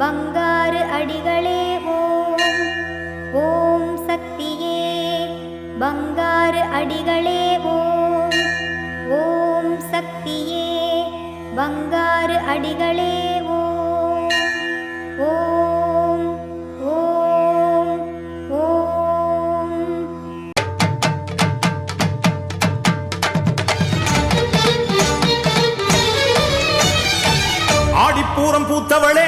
பங்காறு அடிகளே ஓம். ஓம் சக்தியே பங்காறு அடிகளே ஓம். ஓம் சக்தியே பங்காறு அடிகளே ஓம். ஓம் ஓம் ஓம். ஆடிப்பூரம் பூத்தவளே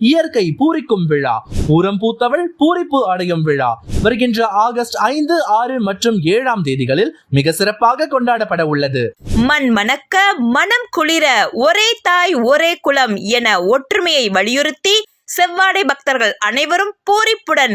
இயற்கை பூரிக்கும் விழா பூரம் பூத்தவள் பூரிப்பு அடையும் விழா. வருகின்ற ஆகஸ்ட் ஐந்து ஆறு மற்றும் ஏழாம் தேதிகளில் மிக சிறப்பாக கொண்டாடப்பட உள்ளது. மண் மணக்க மனம் குளிர ஒரே தாய் ஒரே குலம் என ஒற்றுமையை வலியுறுத்தி செவ்வாடை பக்தர்கள் அனைவரும் பூரிப்புடன்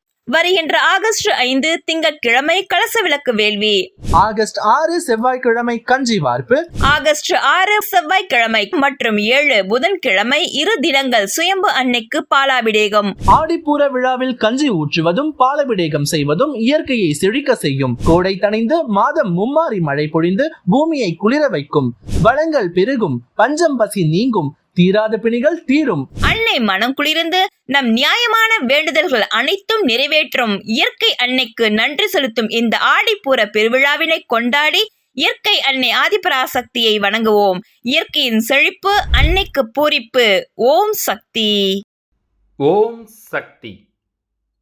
வருகின்ற ஆகஸ்ட் ஐந்து திங்கட்கிழமை கலச விளக்கு வேள்வி. ஆகஸ்ட் ஆறு செவ்வாய்க்கிழமை கஞ்சி வார்ப்பு. ஆகஸ்ட் ஆறு செவ்வாய்க்கிழமை மற்றும் ஏழு புதன்கிழமை இரு தினங்கள் சுயம்பு அன்னைக்கு பாலாபிடேகம். ஆடிப்பூர விழாவில் கஞ்சி ஊற்றுவதும் பாலபிடேகம் செய்வதும் இயற்கையை செழிக்க செய்யும். கோடை தணிந்து மாதம் மும்மாரி மழை பொழிந்து பூமியை குளிர வைக்கும். வளங்கள் பெருகும் பஞ்சம் பசி நீங்கும் தீராத பிணிகள் தீரும். அன்னை மனம் குளிர்ந்து நம் நியாயமான வேண்டுதல்கள் அனைத்தும் நிறைவேற்றும். இயற்கை அன்னைக்கு நன்றி செலுத்தும் இந்த ஆடிப்பூர பெருவிழாவினை கொண்டாடி இயற்கை அன்னை ஆதிபராசக்தியை வணங்குவோம். இயற்கையின் செழிப்பு அன்னைக்கு பூரிப்பு. ஓம் சக்தி. ஓம் சக்தி.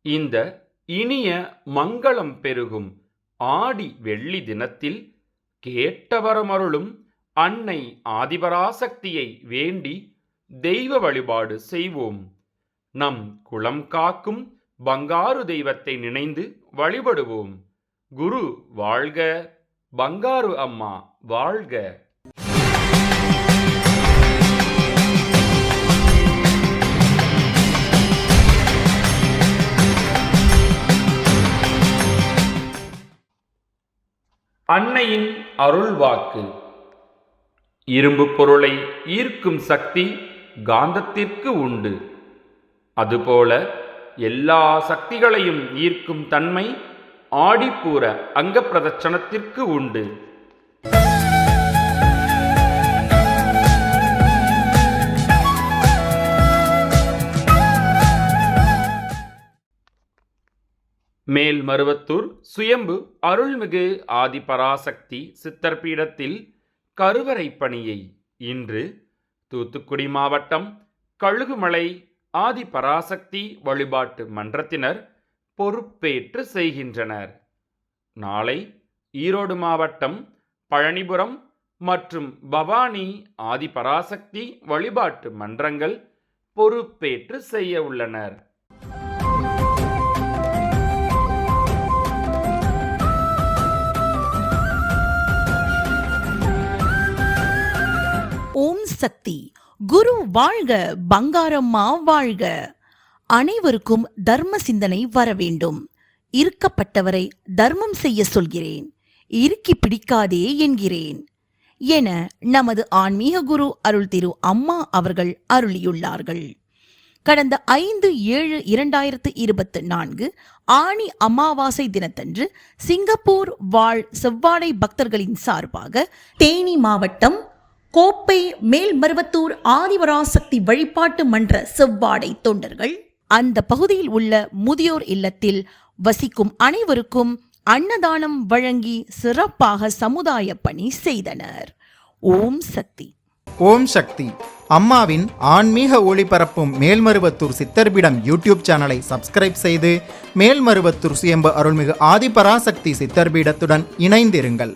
இந்த இனிய மங்களம் பெருகும் ஆடி வெள்ளி தினத்தில் கேட்டவரமருளும் அன்னை ஆதிபராசக்தியை வேண்டி தெய்வ வழிபாடு செய்வோம். நம் குலம் காக்கும் பங்காரு தெய்வத்தை நினைந்து வழிபடுவோம். குரு வாழ்க பங்காரு அம்மா வாழ்க. அன்னையின் அருள்வாக்கு. இரும்பு பொருளை ஈர்க்கும் சக்தி காந்தத்திற்கு உண்டு. அதுபோல எல்லா சக்திகளையும் ஈர்க்கும் தன்மை ஆடிப்பூர அங்கப்பிரதட்சணத்திற்கு உண்டு. மேல் மருவத்தூர் சுயம்பு அருள்மிகு ஆதிபராசக்தி சித்தர் பீடத்தில் கருவறை பணியை இன்று தூத்துக்குடி மாவட்டம் கழுகுமலை ஆதிபராசக்தி வழிபாட்டு மன்றத்தினர் பொறுப்பேற்று செய்கின்றனர். நாளை ஈரோடு மாவட்டம் பழனிபுரம் மற்றும் பவானி ஆதிபராசக்தி வழிபாட்டு மன்றங்கள் பொறுப்பேற்று செய்ய உள்ளனர். சக்தி. குரு வாழ்க பங்காரம்மா வாழ்க. அனைவருக்கும் தர்ம சிந்தனை வர வேண்டும். இருக்கப்பட்டவரை தர்மம் செய்ய சொல்கிறேன். இறுக்கி பிடிக்காதே என்கிறேன். என நமது ஆன்மீக குரு அருள் திரு அம்மா அவர்கள் அருளியுள்ளார்கள். கடந்த ஐந்து ஏழு இரண்டாயிரத்து இருபத்து நான்கு ஆணி அமாவாசை தினத்தன்று சிங்கப்பூர் வாழ் செவ்வாடை பக்தர்களின் சார்பாக தேனி மாவட்டம் கோப்பை மேல்மருவத்தூர் ஆதிவராசக்தி வழிபாட்டு மன்ற செவ்வாடை தொண்டர்கள். அந்த பகுதியில் உள்ள முதியோர் இல்லத்தில் வசிக்கும் அனைவருக்கும் அன்னதானம் வழங்கி சிறப்பாக சமுதாய பணி செய்தனர். ஓம் சக்தி. ஓம் சக்தி. அம்மாவின் ஆன்மீக ஒளிபரப்பும் மேல்மருவத்தூர் சித்தர்பிடம் யூடியூப் சேனலை சப்ஸ்கிரைப் செய்து மேல்மருவத்தூர் சுயம்பு அருள்மிகு ஆதிபராசக்தி சித்தர்பீடத்துடன் இணைந்திருங்கள்.